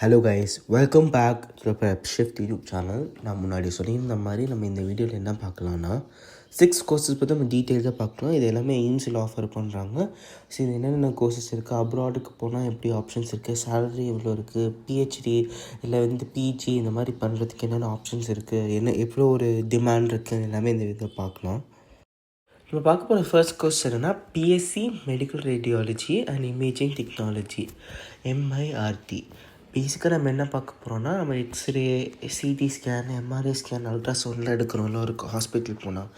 Hello guys welcome back to shift YouTube channel நான் முன்னாடி சொல்லியிருந்த மாதிரி நம்ம இந்த வீடியோவில் என்ன பார்க்கலான்னா சிக்ஸ் கோர்சஸ் பற்றி நம்ம டீட்டெயில்ஸாக பார்க்கலாம் இது எல்லாமே எய்ம்ஸில் ஆஃபர் பண்ணுறாங்க ஸோ இது என்னென்ன கோர்சஸ் இருக்குது அப்ராடுக்கு போனால் எப்படி ஆப்ஷன்ஸ் இருக்குது சேலரி எவ்வளோ இருக்குது பிஹெச்டி இல்லை வந்து பிஜி இந்த மாதிரி பண்ணுறதுக்கு என்னென்ன ஆப்ஷன்ஸ் இருக்குது என்ன எவ்வளோ ஒரு டிமாண்ட் இருக்குது எல்லாமே இந்த இதை பார்க்கலாம். நம்ம பார்க்க போகிற ஃபர்ஸ்ட் கோர்ஸ் என்னென்னா BSc medical radiology and imaging technology MIRT பேசிக்காக நம்ம என்ன பார்க்க போகிறோம்னா நம்ம x ray CT scan MRI scan அல்ட்ராசவுண்ட்லாம் எடுக்கிறோம்ல ஒரு ஹாஸ்பிட்டல் போனால்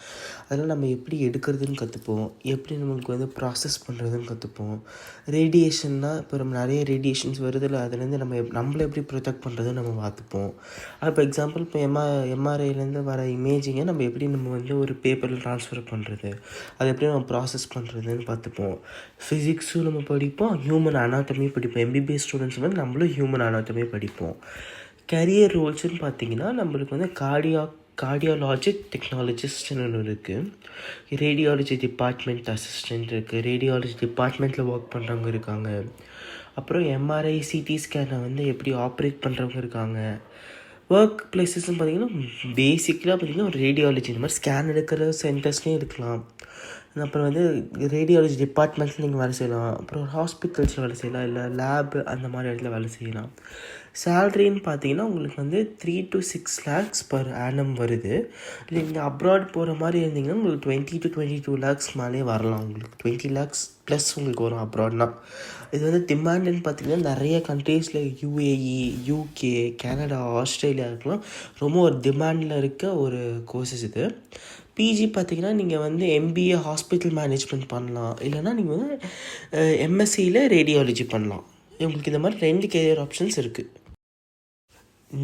அதெல்லாம் நம்ம எப்படி எடுக்கிறதுன்னு கற்றுப்போம் எப்படி நம்மளுக்கு வந்து ப்ராசஸ் பண்ணுறதுன்னு கற்றுப்போம் ரேடியேஷன்னா இப்போ நம்ம நிறைய ரேடியேஷன்ஸ் வருதில்ல அதுலேருந்து நம்ம நம்மளை எப்படி ப்ரொடெக்ட் பண்ணுறதுன்னு நம்ம பார்த்துப்போம். இப்போ எக்ஸாம்பிள் இப்போ எம்ஆர் எம்ஆர்ஐலேருந்து வர இமேஜிங்கை நம்ம எப்படி நம்ம வந்து ஒரு பேப்பரில் ட்ரான்ஸ்ஃபர் பண்ணுறது அதை எப்படி நம்ம ப்ராசஸ் பண்ணுறதுன்னு பார்த்துப்போம். ஃபிசிக்ஸும் நம்ம படிப்போம். ஹியூமன் அனாட்டமியும் படிப்போம். எம்பிபிஎஸ் ஸ்டூடெண்ட்ஸ் வந்து நம்மளும் ஹியூமன் அனாட்டமி படிப்போம். கரியர் ரோல்ஸ்னு பார்த்தீங்கன்னா நம்மளுக்கு வந்து கார்டியா கார்டியாலஜிக் டெக்னாலஜிஸ்ட்னு ஒன்று இருக்குது ரேடியாலஜி டிபார்ட்மெண்ட் அசிஸ்டன்ட் இருக்குது ரேடியாலஜி டிபார்ட்மெண்ட்டில் ஒர்க் பண்ணுறவங்க இருக்காங்க. அப்புறம் எம்ஆர்ஐ சிடி ஸ்கேனை வந்து எப்படி ஆப்ரேட் பண்ணுறவங்க இருக்காங்க. ஒர்க் பிளேசஸ்ன்னு பார்த்தீங்கன்னா பேசிக்கலாக பார்த்தீங்கன்னா ஒரு ரேடியாலஜி இந்த மாதிரி ஸ்கேன் எடுக்கிற சென்டர்ஸ்லேயும் இருக்கலாம். அப்புறம் வந்து ரேடியாலஜி டிபார்ட்மெண்ட்ஸில் நீங்கள் வேலை செய்யலாம். அப்புறம் ஹாஸ்பிட்டல்ஸில் வேலை செய்யலாம். இல்லை லேபு அந்த மாதிரி இடத்துல வேலை செய்யலாம். சேல்ரின்னு பார்த்தீங்கன்னா உங்களுக்கு வந்து three to six lakhs per annum வருது. இல்லை நீங்கள் அப்ராட் போகிற மாதிரி இருந்தீங்கன்னா உங்களுக்கு twenty to twenty two lakhs மேலே வரலாம். உங்களுக்கு டுவெண்ட்டி லேக்ஸ் ப்ளஸ் உங்களுக்கு வரும் அப்ராட்னா இது வந்து டிமாண்டுன்னு பார்த்தீங்கன்னா நிறைய கண்ட்ரீஸில் யூஏஇ யூகே கனடா ஆஸ்திரேலியாவுக்குலாம் ரொம்ப ஒரு டிமாண்டில் இருக்க ஒரு கோர்சஸ் இது. பிஜி பார்த்தீங்கன்னா நீங்கள் வந்து எம்பிஏ ஹாஸ்பிட்டல் மேனேஜ்மெண்ட் பண்ணலாம். இல்லைன்னா நீங்கள் வந்து எம்எஸ்சியில் ரேடியாலஜி பண்ணலாம். உங்களுக்கு இந்த மாதிரி ரெண்டு கேரியர் ஆப்ஷன்ஸ் இருக்குது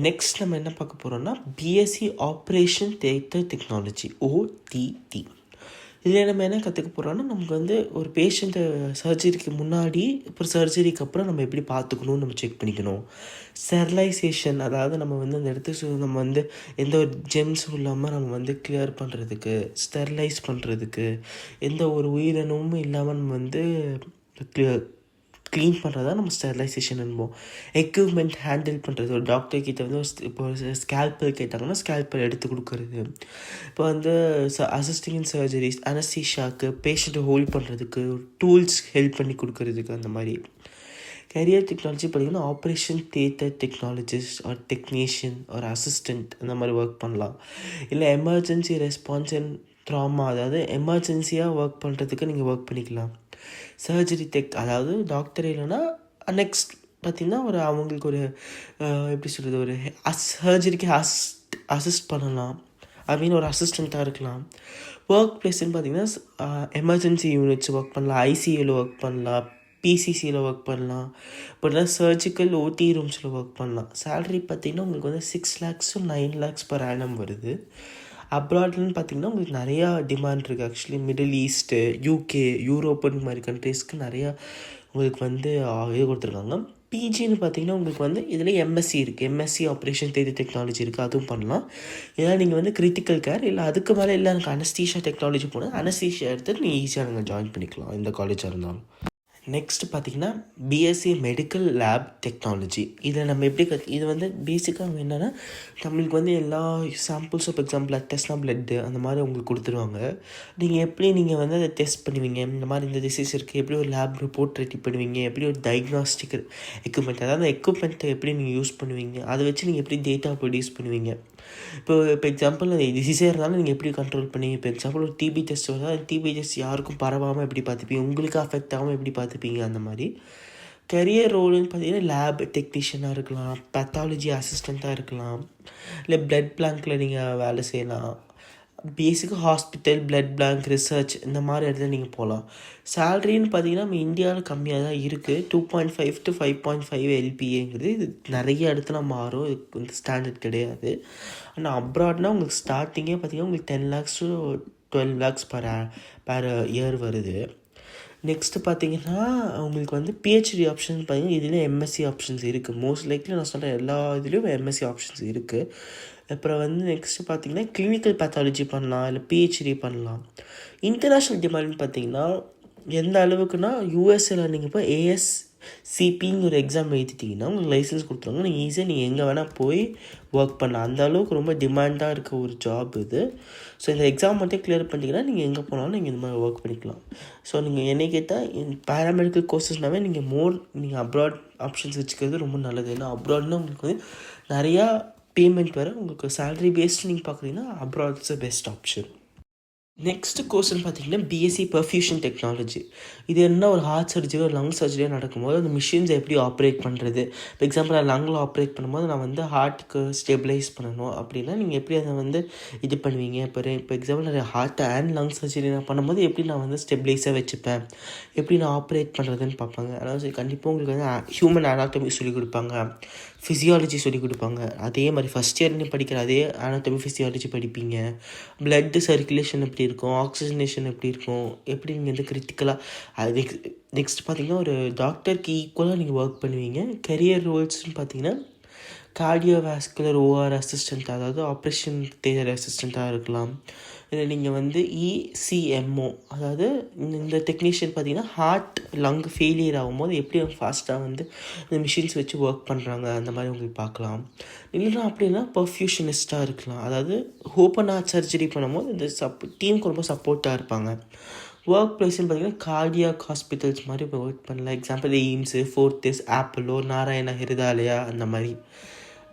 நெக்ஸ்ட் நம்ம என்ன பார்க்க போகிறோம்னா BSc operation theatre technology OTT இதில் நம்ம என்ன கற்றுக்க போகிறோன்னா நமக்கு வந்து ஒரு பேஷண்ட்டை சர்ஜரிக்கு முன்னாடி அப்புறம் சர்ஜரிக்கு அப்புறம் நம்ம எப்படி பார்த்துக்கணும்னு நம்ம செக் பண்ணிக்கணும். ஸ்டெர்லைசேஷன் அதாவது நம்ம வந்து அந்த இடத்துக்கு சு- நம்ம வந்து எந்த ஒரு ஜெம்ஸும் இல்லாமல் நம்ம வந்து கிளியர் பண்ணுறதுக்கு ஸ்டெர்லைஸ் பண்ணுறதுக்கு எந்த ஒரு உயிரினமும் இல்லாமல் நம்ம வந்து clear- க்ளீன் பண்ணுறதா நம்ம ஸ்டெர்லைசேஷன் என்போம் எக்யூப்மெண்ட் ஹேண்டில் பண்ணுறது ஒரு டாக்டர் கிட்ட வந்து ஒரு இப்போ ஸ்கேல்பல் கேட்டாங்கன்னா ஸ்கேல்பல் எடுத்து கொடுக்கறது. இப்போ வந்து அசிஸ்டிங் இன் சர்ஜரிஸ் அனஸ்தீஷாக்கு பேஷண்ட்டை ஹோல்ட் பண்ணுறதுக்கு டூல்ஸ் ஹெல்ப் பண்ணி கொடுக்கறதுக்கு அந்த மாதிரி. கரியர் டெக்னாலஜி பார்த்தீங்கன்னா ஆப்ரேஷன் தியேட்டர் டெக்னாலஜிஸ்ட் ஒரு டெக்னீஷியன் ஒரு அசிஸ்டண்ட் அந்த மாதிரி ஒர்க் பண்ணலாம். இல்லை எமர்ஜென்சி ரெஸ்பான்ஸ் அண்ட் ட்ராமா அதாவது எமர்ஜென்சியாக ஒர்க் பண்ணுறதுக்கு நீங்கள் ஒர்க் பண்ணிக்கலாம். சர்ஜரி டெக் அதாவது டாக்டர் இல்லைன்னா uh, நெக்ஸ்ட் பார்த்திங்கன்னா ஒரு அவங்களுக்கு ஒரு uh, எப்படி சொல்கிறது ஒரு அஸ் சர்ஜரிக்கு அசிஸ்ட் அசிஸ்ட் பண்ணலாம். அப்படின்னு ஒரு அசிஸ்டண்ட்டாக இருக்கலாம். ஒர்க் பிளேஸ்ன்னு பார்த்தீங்கன்னா எமர்ஜென்சி யூனிட்ஸ் ஒர்க் பண்ணலாம். ஐசியூவில் ஒர்க் பண்ணலாம். பிசிசியில் ஒர்க் பண்ணலாம். அப்படின்னா சர்ஜிக்கல் ஓடி ரூம்ஸில் ஒர்க் பண்ணலாம். சேலரி பார்த்திங்கன்னா உங்களுக்கு வந்து சிக்ஸ் லேக்ஸும் நைன் லேக்ஸ் பர் ஆனம் வருது. அப்ராட்லன்னு பார்த்தீங்கன்னா உங்களுக்கு நிறையா டிமாண்ட் இருக்குது ஆக்சுவலி மிடில் ஈஸ்ட்டு யூகே யூரோப்புன்னு மாதிரி கண்ட்ரீஸ்க்கு நிறையா உங்களுக்கு வந்து இது கொடுத்துருக்காங்க. பிஜின்னு பார்த்தீங்கன்னா உங்களுக்கு வந்து இதில் எம்எஸ்சி இருக்குது எம்எஸ்சி ஆப்ரேஷன் தேதி டெக்னாலஜி இருக்குது அதுவும் பண்ணலாம். ஏன்னா நீங்கள் வந்து கிரிட்டிக்கல் கேர் இல்லை அதுக்கு மேலே இல்லை எனக்கு அனஸ்தீஷா டெக்னாலஜி போனால் அனஸ்தீஷா எடுத்து நீங்கள் ஈஸியாக நீங்கள் ஜாயின் பண்ணிக்கலாம். இந்த காலேஜாக இருந்தாலும். நெக்ஸ்ட் பார்த்தீங்கன்னா பிஎஸ்சி மெடிக்கல் லேப் டெக்னாலஜி இதில் நம்ம எப்படி கற்று இது வந்து பேசிக்காக என்னென்னா நம்மளுக்கு வந்து எல்லா சாம்பிள்ஸ் ஆஃப் எக்ஸாம்பிள் டெஸ்ட்னா பிளட்டு அந்த மாதிரி உங்களுக்கு கொடுத்துருவாங்க. நீங்கள் எப்படி நீங்கள் வந்து அதை டெஸ்ட் பண்ணுவீங்க? இந்த மாதிரி இந்த டிசீஸ் இருக்குது எப்படி ஒரு லேப் ரிப்போர்ட் ரெடி பண்ணுவீங்க? எப்படி ஒரு டயக்னாஸ்டிக் எக்யூப்மெண்ட் அதாவது அந்த எக்யூப்மெண்ட்டை எப்படி நீங்கள் யூஸ் பண்ணுவீங்க? அதை வச்சு நீங்கள் எப்படி டேட்டா ப்ரொடியூஸ் பண்ணுவீங்க? இப்போ இப்போ எக்ஸாம்பிள் டிசீஸே இருந்தாலும் நீங்கள் எப்படி கண்ட்ரோல் பண்ணி இப்போ எக்ஸாம்பிள் ஒரு டிபி டெஸ்ட் வந்தால் டிபி டெஸ்ட் யாருக்கும் பரவாமல் எப்படி பார்த்துப்பீங்க? உங்களுக்கு அஃபெக்ட் ஆகாமல் எப்படி பார்த்து பார்த்துப்பீங்க அந்த மாதிரி. கரியர் ரோலுன்னு பார்த்தீங்கன்னா லேப் டெக்னீஷியனாக இருக்கலாம் பேத்தாலஜி அசிஸ்டண்ட்டாக இருக்கலாம் இல்லை பிளட் பிளாங்க்கில் நீங்கள் வேலை செய்யலாம். பேசிக்காக ஹாஸ்பிட்டல் பிளட் பிளாங்க் ரிசர்ச் இந்த மாதிரி இடத்துல நீங்கள் போகலாம். சேலரின்னு பார்த்தீங்கன்னா நம்ம இந்தியாவில் கம்மியாக தான் இருக்குது two point five to five point five எல்பிஏங்கிறது இது நிறைய இடத்துல மாறும். இதுக்கு வந்து ஸ்டாண்டர்ட் கிடையாது. ஆனால் அப்ராட்னா உங்களுக்கு ஸ்டார்டிங்கே பார்த்தீங்கன்னா உங்களுக்கு ten lakhs to twelve lakhs per per year வருது. நெக்ஸ்ட்டு பார்த்தீங்கன்னா உங்களுக்கு வந்து பிஹெச்டி ஆப்ஷன் பார்த்தீங்கன்னா இதில் எம்எஸ்சி ஆப்ஷன்ஸ் இருக்குது மோஸ்ட் லைக்லி நான் சொல்கிற எல்லா இதுலேயும் எம்எஸ்சி ஆப்ஷன்ஸ் இருக்குது அப்புறம் வந்து நெக்ஸ்ட்டு பார்த்தீங்கன்னா கிளினிக்கல் பேத்தாலஜி பண்ணலாம் இல்லை பிஹெச்டி பண்ணலாம். இன்டர்நேஷ்னல் டிமாண்ட் பார்த்தீங்கன்னா எந்த அளவுக்குன்னா யூஎஸ்ஏல நீங்கள் இப்போ ஏஎஸ் சிபின்னு ஒரு எக்ஸாம் எழுதிட்டிங்கன்னா உங்களுக்கு லைசன்ஸ் கொடுத்துருவாங்க. நீங்கள் ஈஸியாக நீங்கள் எங்கே வேணால் போய் ஒர்க் பண்ணலாம். அந்த அளவுக்கு ரொம்ப டிமாண்டாக இருக்க ஒரு ஜாப் இது. ஸோ இந்த எக்ஸாம் மட்டும் கிளியர் பண்ணிட்டீங்கன்னா நீங்கள் எங்கே போனாலும் நீங்கள் இந்த மாதிரி ஒர்க் பண்ணிக்கலாம். ஸோ நீங்கள் என்னை கேட்டால் பேராமெடிக்கல் கோர்சஸ்னாவே நீங்கள் மோர் நீங்கள் அப்ராட் ஆப்ஷன்ஸ் வச்சுக்கிறது ரொம்ப நல்லது. ஏன்னா அப்ராட்னா உங்களுக்கு வந்து நிறையா பேமெண்ட் வர உங்களுக்கு சேலரி பேஸ்டு நீங்கள் பார்க்குறீங்கன்னா அப்ராட்ஸ் பெஸ்ட் ஆப்ஷன் நெக்ஸ்ட் கோர்ஸ்னு பார்த்தீங்கன்னா பிஎஸ்சி பர்ஃபியூஷன் டெக்னாலஜி இது என்ன ஒரு ஹார்ட் சர்ஜரி ஒரு லங் சர்ஜரியோ நடக்கும்போது அந்த மிஷின்ஸ் எப்படி ஆப்ரேட் பண்ணுறது இப்போ எக்ஸாம்பிள் நான் லங்கில் ஆப்ரேட் பண்ணும்போது நான் வந்து ஹார்ட்டுக்கு ஸ்டெபிளைஸ் பண்ணணும். அப்படின்னா நீங்கள் எப்படி அதை வந்து இது பண்ணுவீங்க? இப்போ இப்போ எக்ஸாம்பிள் நான் ஹார்ட் அண்ட் லங் சர்ஜரி நான் பண்ணும்போது எப்படி நான் வந்து ஸ்டெபிளைஸாக வச்சுப்பேன்? எப்படி நான் ஆப்ரேட் பண்ணுறதுன்னு பார்ப்பாங்க. அதாவது கண்டிப்பாக உங்களுக்கு வந்து ஹியூமன் அனாட்டமி சொல்லிக் கொடுப்பாங்க. ஃபிசியாலஜி சொல்லிக் கொடுப்பாங்க. அதே மாதிரி ஃபஸ்ட் இயர் நீங்கள் படிக்கிற அதே அனாட்டமி ஃபிசியாலஜி படிப்பீங்க. பிளட் சர்க்குலேஷன் எப்படி இருக்கும்? ஆக்சிஜனேஷன் எப்படி இருக்கும்? எப்படி நீங்கள் வந்து கிரிட்டிக்கலாக அது நெக்ஸ்ட் நெக்ஸ்ட் பார்த்தீங்கன்னா ஒரு டாக்டருக்கு ஈக்குவலாக நீங்கள் ஒர்க் பண்ணுவீங்க. கரியர் ரோல்ஸ்னு பார்த்தீங்கன்னா கார்டியோவாஸ்குலர் ஓஆர் அசிஸ்டண்ட் அதாவது ஆப்ரேஷன் தேர் அசிஸ்டண்ட்டாக இருக்கலாம். இதில் நீங்கள் வந்து இசிஎம்ஓ அதாவது இந்த டெக்னீஷியன் பார்த்தீங்கன்னா ஹார்ட் லங் ஃபெயிலியர் ஆகும்போது எப்படி ஃபாஸ்ட்டாக வந்து இந்த மிஷின்ஸ் வச்சு ஒர்க் பண்ணுறாங்க அந்த மாதிரி உங்களுக்கு பார்க்கலாம். இல்லைன்னா அப்படின்னா பர்ஃப்யூஷனிஸ்ட்டாக இருக்கலாம். அதாவது ஓப்பன் ஹார்ட் சர்ஜரி பண்ணும்போது இந்த சப் டீமுக்கு ரொம்ப சப்போர்ட்டாக இருப்பாங்க. ஒர்க் பிளேஸ்னு பார்த்தீங்கன்னா கார்டியாக் ஹாஸ்பிட்டல்ஸ் மாதிரி இப்போ ஒர்க் பண்ணலாம். எக்ஸாம்பிள் எய்ம்ஸு ஃபோர்த்திஸ் ஆப்பிளோ நாராயணா ஹிருதாலயா அந்த மாதிரி.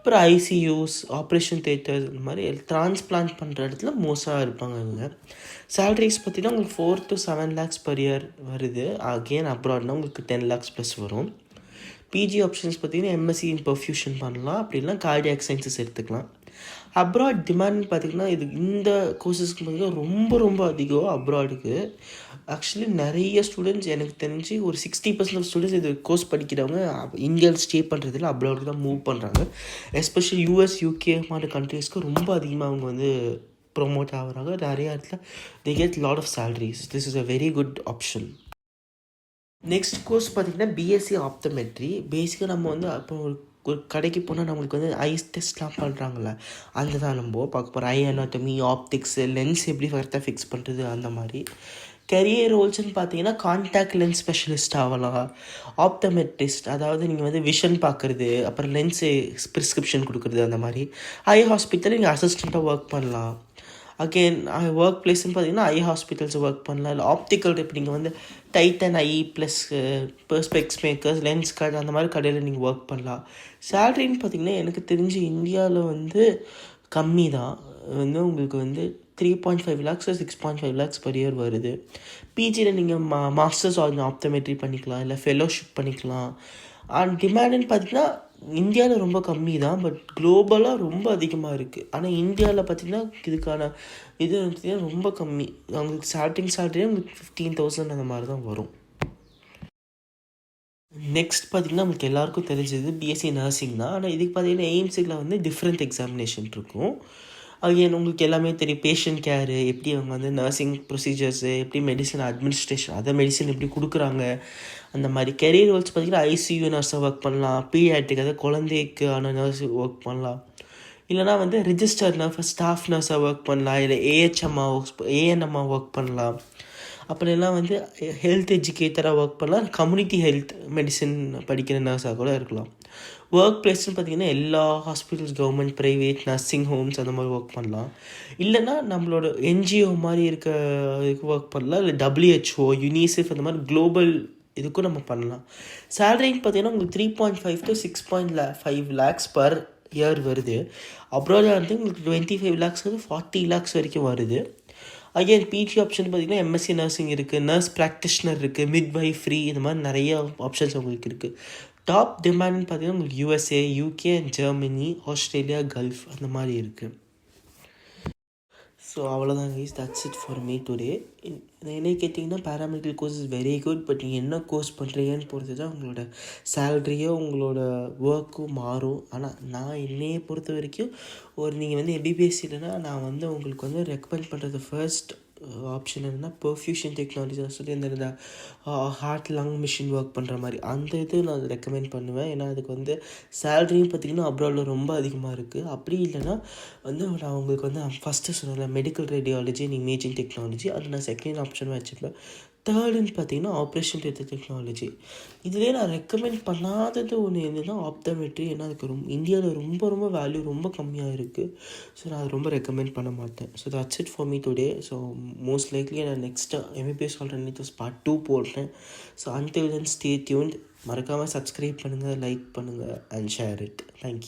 அப்புறம் ஐசியூஸ் ஆப்ரேஷன் தேட்டர்ஸ் இந்த மாதிரி டிரான்ஸ்பிளான்ட் பண்ணுற இடத்துல மோஸ்டாக இருப்பாங்க இவங்க. சேலரிஸ் பார்த்தீங்கன்னா உங்களுக்கு four to seven lakhs per year வருது. அகெயின் அப்ராட்னா உங்களுக்கு டென் லேக்ஸ் ப்ளஸ் வரும். பிஜி ஆப்ஷன்ஸ் பார்த்தீங்கன்னா எம்எஸ்சி இன் பர்ஃப்யூஷன் பண்ணலாம். அப்படின்னா கார்டியாக் சயின்சஸ் எடுத்துக்கலாம். அப்ராட் டிமாண்ட் பார்த்திங்கன்னா இது இந்த கோர்சஸ்க்கு பார்த்தீங்கன்னா ரொம்ப ரொம்ப அதிகம் அப்ராடுக்கு ஆக்சுவலி நிறைய ஸ்டூடெண்ட்ஸ் எனக்கு தெரிஞ்சு ஒரு சிக்ஸ்டி பர்சன்ட் ஆஃப் ஸ்டூடெண்ட்ஸ் இது கோர்ஸ் படிக்கிறவங்க இந்தியாவில் ஸ்டே பண்ணுறதில்ல அப்ராடுக்கு தான் மூவ் பண்ணுறாங்க எஸ்பெஷலி யூஎஸ் யூகே மாதிரி கண்ட்ரீஸ்க்கு ரொம்ப அதிகமாக அவங்க வந்து ப்ரொமோட் ஆகுறாங்க. நிறைய இடத்துல they get lot of salaries this is a very good option next course பார்த்திங்கன்னா பிஎஸ்சி ஆப்தமெட்ரி பேசிக்காக நம்ம வந்து அப்போ ஒரு கடைக்கு போனால் நம்மளுக்கு வந்து ஐஸ் டெஸ்ட்லாம் பண்ணுறாங்கள அந்த தான் நம்ம பார்க்க போகிறோம் ஐ அனாட்டமி ஆப்டிக்ஸு லென்ஸ் எப்படி கரெக்டாக ஃபிக்ஸ் பண்ணுறது அந்த மாதிரி. கரியர் ரோல்ஸ்னு பார்த்தீங்கன்னா கான்டாக்ட் லென்ஸ் ஸ்பெஷலிஸ்ட் ஆகலாம் ஆப்டமெட்ரிஸ்ட் அதாவது நீங்கள் வந்து விஷன் பார்க்குறது அப்புறம் லென்ஸு ப்ரிஸ்கிரிப்ஷன் கொடுக்குறது அந்த மாதிரி. ஐ ஹாஸ்பிட்டலில் நீங்கள் அசிஸ்டண்ட்டாக ஒர்க் பண்ணலாம். அகெயின் ஒர்க் பிளேஸ்னு பார்த்தீங்கன்னா ஐ ஹாஸ்பிட்டல்ஸ் ஒர்க் பண்ணலாம் இல்லை ஆப்டிக்கல் இப்போ நீங்கள் வந்து Titan eye plus perspex makers Lenskart அந்த மாதிரி கடையில் நீங்கள் ஒர்க் பண்ணலாம். சேலரின்னு பார்த்தீங்கன்னா எனக்கு தெரிஞ்சு இந்தியாவில் வந்து கம்மி தான் வந்து உங்களுக்கு வந்து three point five lakhs six point five lakhs per year வருது. பிஜியில் நீங்கள் மா மாஸ்டர்ஸ் ஆன் ஆப்டமெட்ரி பண்ணிக்கலாம். இல்லை ஃபெலோஷிப் பண்ணிக்கலாம். அண்ட் டிமாண்டுன்னு பார்த்தீங்கன்னா இந்தியாவில் ரொம்ப கம்மி தான் பட் குளோபலாக ரொம்ப அதிகமாக இருக்குது ஆனால் இந்தியாவில் பார்த்திங்கன்னா இதுக்கான இது வந்து ரொம்ப கம்மி. அவங்களுக்கு ஸ்டார்டிங் சேலரியே உங்களுக்கு ஃபிஃப்டீன் தௌசண்ட் அந்த மாதிரி தான் வரும். நெக்ஸ்ட் பார்த்திங்கன்னா உங்களுக்கு எல்லாருக்கும் தெரிஞ்சது பிஎஸ்சி நர்சிங் தான். ஆனால் இதுக்கு பார்த்தீங்கன்னா எய்ம்ஸில் வந்து டிஃப்ரெண்ட் எக்ஸாமினேஷன் இருக்கும். அகைன் உங்களுக்கு எல்லாமே தெரியும். பேஷண்ட் கேரு எப்படி அவங்க வந்து நர்சிங் ப்ரொசீஜர்ஸு எப்படி மெடிசன் அட்மினிஸ்ட்ரேஷன் அதை மெடிசன் எப்படி கொடுக்குறாங்க அந்த மாதிரி கெரியர் ரோல்ஸ் பார்த்திங்கன்னா ஐசியூ நர்ஸாக ஒர்க் பண்ணலாம் பீடியாட்ரிக் அதாவது குழந்தைக்கான நர்ஸ் ஒர்க் பண்ணலாம். இல்லைனா வந்து ரிஜிஸ்டர் நர்ஸ் ஸ்டாஃப் நர்ஸாக ஒர்க் பண்ணலாம் இல்லை ஏஹெச்எம்மா ஏஎன்எம்மா ஒர்க் பண்ணலாம். அப்படிலாம் வந்து ஹெல்த் எஜுகேட்டராக ஒர்க் பண்ணலாம் கம்யூனிட்டி ஹெல்த் மெடிசன் படிக்கிற நர்ஸாக கூட இருக்கலாம். ஒர்க் பிளேஸ்னு பார்த்தீங்கன்னா எல்லா hospitals government private nursing homes அந்த மாதிரி ஒர்க் பண்ணலாம். இல்லைனா நம்மளோட என்ஜிஓ மாதிரி இருக்க இதுக்கு ஒர்க் பண்ணலாம். இல்லை டபிள்யூஹெச்ஓ யுனிசெஃப் அந்த மாதிரி குளோபல் இதுக்கும் நம்ம பண்ணலாம். சேலரின்னு பார்த்தீங்கன்னா உங்களுக்கு three point five to six point Leh five lakhs per year வருது. அப்ராடாக வந்து உங்களுக்கு டுவெண்ட்டி ஃபைவ் லேக்ஸ் வந்து ஃபார்ட்டி லேக்ஸ் வரைக்கும் வருது. அகைன் பிஜி ஆப்ஷன் பார்த்தீங்கன்னா எம்எஸ்சி நர்சிங் இருக்குது நர்ஸ் ப்ராக்டிஷனர் இருக்குது மிட் ஃப்ரீ இந்த மாதிரி நிறைய ஆப்ஷன்ஸ் உங்களுக்கு இருக்குது டாப் டிமாண்ட்னு பார்த்தீங்கன்னா உங்களுக்கு USA UK and Germany Australia Gulf அந்த மாதிரி இருக்குது ஸோ அவ்வளோதான் guys that's it for me today என்ன கேட்டிங்கன்னா paramedical course is very good but நீங்கள் என்ன கோர்ஸ் பண்ணுறீங்கன்னு பொறுத்து தான் உங்களோட சேல்ரியோ உங்களோட ஒர்க்கும் மாறும். ஆனால் நான் என்னையை பொறுத்த வரைக்கும் ஒரு நீங்கள் வந்து எம்பிபிஎஸ் இல்லைன்னா நான் வந்து உங்களுக்கு வந்து ரெக்கமெண்ட் பண்ணுறது ஃபர்ஸ்ட் ஆப்ஷன் என்னென்னா பர்ஃப்யூஷன் டெக்னாலஜி சொல்லி அந்த இந்த ஹார்ட் லங் மிஷின் ஒர்க் பண்ணுற மாதிரி. அந்த இது நான் ரெக்கமெண்ட் பண்ணுவேன். ஏன்னா அதுக்கு வந்து சேலரியும் பார்த்திங்கன்னா அப்ராடில் ரொம்ப அதிகமாக இருக்குது அப்படி இல்லைன்னா வந்து நான் உங்களுக்கு வந்து ஃபஸ்ட்டு சொன்னேன் medical radiology and imaging technology அது நான் செகண்ட் ஆப்ஷன் வச்சுப்பேன் தேர்டுன்னு பார்த்தீங்கன்னா ஆப்ரேஷன் தேட்டர் டெக்னாலஜி இதுவே நான் ரெக்கமெண்ட் பண்ணாதது ஒன்று என்னென்னா ஆப்டோமெட்ரி ஏன்னா அதுக்கு ரொம்ப இந்தியாவில் ரொம்ப ரொம்ப வேல்யூ ரொம்ப கம்மியாக இருக்குது ஸோ நான் அது ரொம்ப ரெக்கமெண்ட் பண்ண மாட்டேன். So that's it for me today so most likely நான் next MBBS alternatives part two போடுறேன். So until then stay tuned மறக்காமல் சப்ஸ்கிரைப் பண்ணுங்கள் லைக் பண்ணுங்கள் and share it thank you